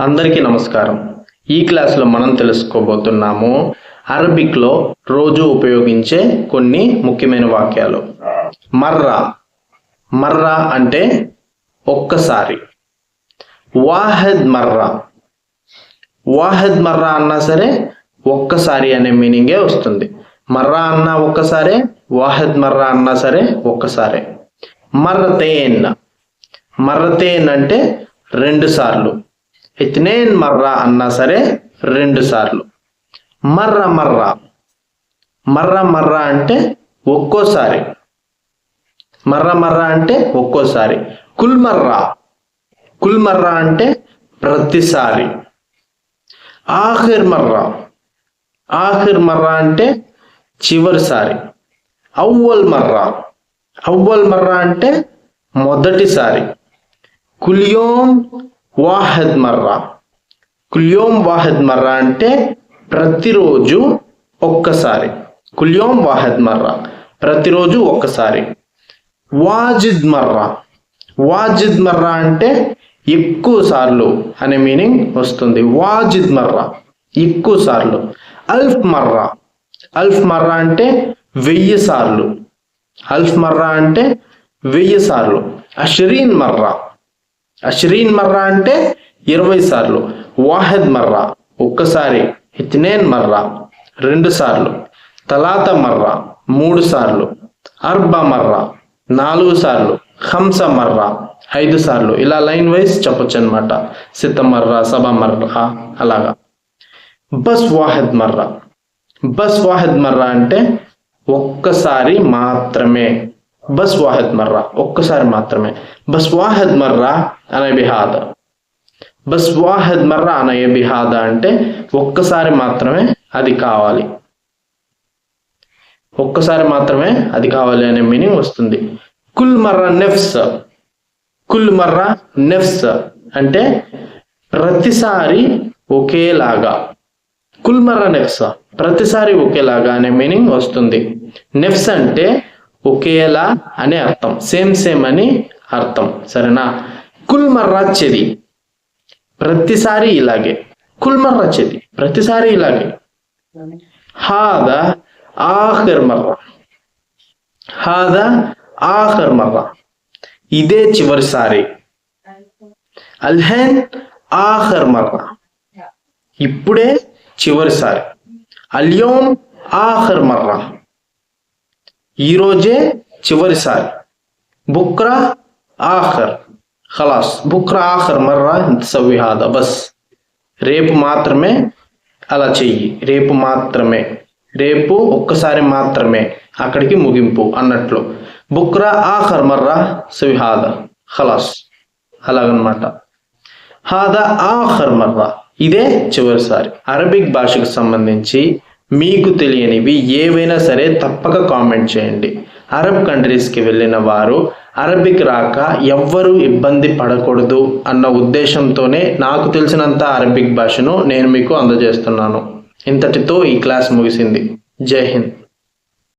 అందరికీ నమస్కారం. ఈ క్లాస్లో మనం తెలుసుకోబోతున్నాము అరబిక్లో రోజు ఉపయోగించే కొన్ని ముఖ్యమైన వాక్యాలు. మర్రా. మర్రా అంటే ఒక్కసారి. వాహద్ మర్రా. వాహద్ మర్రా అన్నా సరే ఒక్కసారి అనే మీనింగే వస్తుంది. మర్రా అన్నా ఒక్కసారే వాహద్ మర్రా అన్నా సరే ఒక్కసారే. మర్రతేన్. మర్రతేన్ అంటే రెండు సార్లు. ఇత్నేన్ మర్రా అన్నా సరే రెండు సార్లు. మర్ర మర్ర. మర్ర మర్రా అంటే ఒక్కోసారి. మర్ర మర్ర అంటే ఒక్కోసారి. కుల్మర్రా కుల్మర్రా అంటే ప్రతిసారి. ఆఖిర్ మర్రా. ఆఖిర్ మర్రా అంటే చివరిసారి. అవ్వల్ మర్రా. అవ్వల్ మర్రా అంటే మొదటిసారి. కులియోం వాహద్ మర్రా. కుల్యోం వాహద్ మర్రా అంటే ప్రతిరోజు ఒక్కసారి. కుల్యోం వాహద్ మర్రా. ప్రతిరోజు ఒక్కసారి. వాజిద్ మర్రా. వాజిద్ మర్రా అంటే ఎక్కువ సార్లు అనే మీనింగ్ వస్తుంది. వాజిద్ మర్రా. ఎక్కువ సార్లు. అల్ఫ్ మర్రా. అల్ఫ్ మర్రా అంటే వెయ్యి సార్లు. అల్ఫ్ మర్రా అంటే వెయ్యి సార్లు. అషరీన్ మర్రా. అష్రీన్ మర్రా అంటే ఇరవై సార్లు వాహద్ మర్రా ఒక్కసారి ఇతినేన్ మర్రా రెండు సార్లు తలాత మర్రా మూడు సార్లు అర్బా మర్రా నాలుగు సార్లు హంస మర్రా ఐదు సార్లు. ఇలా లైన్ వైజ్ చెప్పొచ్చు అనమాట సిత మర్రా సభ మర్రా అలాగా. బస్ వాహద్ మర్రా. బస్ వాహద్ మర్రా అంటే ఒక్కసారి మాత్రమే. బస్ వాహద్ మర్రా ఒక్కసారి మాత్రమే బస్ వాహద్ మర్రా అనే బిహాద బస్ వాహద్ మర్రా అనే బిహాద అంటే ఒక్కసారి మాత్రమే అది కావాలి ఒక్కసారి మాత్రమే అది కావాలి అనే మీనింగ్ వస్తుంది కుల్ మర్రా నెఫ్స్ కుల్ మర్రా నెఫ్స్ అంటే ప్రతిసారి ఒకేలాగా కుల్ మర్రా నెఫ్స్ ప్రతిసారి ఒకేలాగా అనే మీనింగ్ వస్తుంది నెఫ్స్ అంటే ఒకేలా అనే అర్థం. సేమ్ సేమ్ అని అర్థం. సరేనా? కుల్మర్రా చెది ప్రతిసారి ఇలాగే. కుల్మర్రా చెది ప్రతిసారి ఇలాగే. హాద ఆఖర్ మర్రా. హాద ఆఖర్ మర్రా. ఇదే చివరిసారి. అల్హెన్ ఆఖర్ మర్రా. ఇప్పుడే చివరిసారి. అల్యోమ్ ఆఖర్ మర్రా. ఈరోజే చివరిసారి. బుక్రా ఆఖర్. ఖలాస్. బుక్రా ఆఖర్ మర్రా సవ్వి బస్. రేపు మాత్రమే అలా చెయ్యి. రేపు మాత్రమే. రేపు ఒక్కసారి మాత్రమే. అక్కడికి ముగింపు అన్నట్లు. బుక్రా ఆఖర్ మర్రా సవి ఖలాస్. అలాగనమాట. హాదా ఆఖర్ మర్రా. ఇదే చివరిసారి. అరబిక్ భాషకు సంబంధించి మీకు తెలియనివి ఏవైనా సరే తప్పక కామెంట్ చేయండి. అరబ్ కంట్రీస్కి వెళ్ళిన వారు అరబిక్ రాక ఎవ్వరూ ఇబ్బంది పడకూడదు అన్న ఉద్దేశంతోనే నాకు తెలిసినంత అరబిక్ భాషను నేను మీకు అందజేస్తున్నాను. ఇంతటితో ఈ క్లాస్ ముగిసింది. జై హింద్.